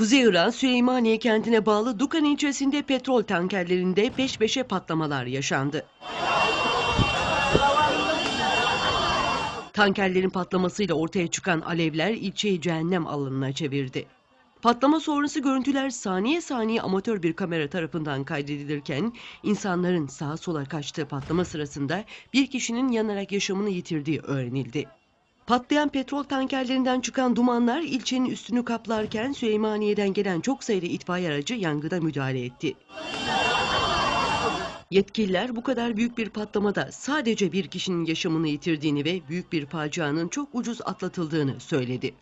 Kuzey Irak Süleymaniye kentine bağlı Dukan ilçesinde petrol tankerlerinde peş peşe patlamalar yaşandı. Tankerlerin patlamasıyla ortaya çıkan alevler ilçeyi cehennem alanına çevirdi. Patlama sonrası görüntüler saniye saniye amatör bir kamera tarafından kaydedilirken insanların sağa sola kaçtığı patlama sırasında bir kişinin yanarak yaşamını yitirdiği öğrenildi. Patlayan petrol tankerlerinden çıkan dumanlar ilçenin üstünü kaplarken Süleymaniye'den gelen çok sayıda itfaiye aracı yangına müdahale etti. Yetkililer bu kadar büyük bir patlamada sadece bir kişinin yaşamını yitirdiğini ve büyük bir facianın çok ucuz atlatıldığını söyledi.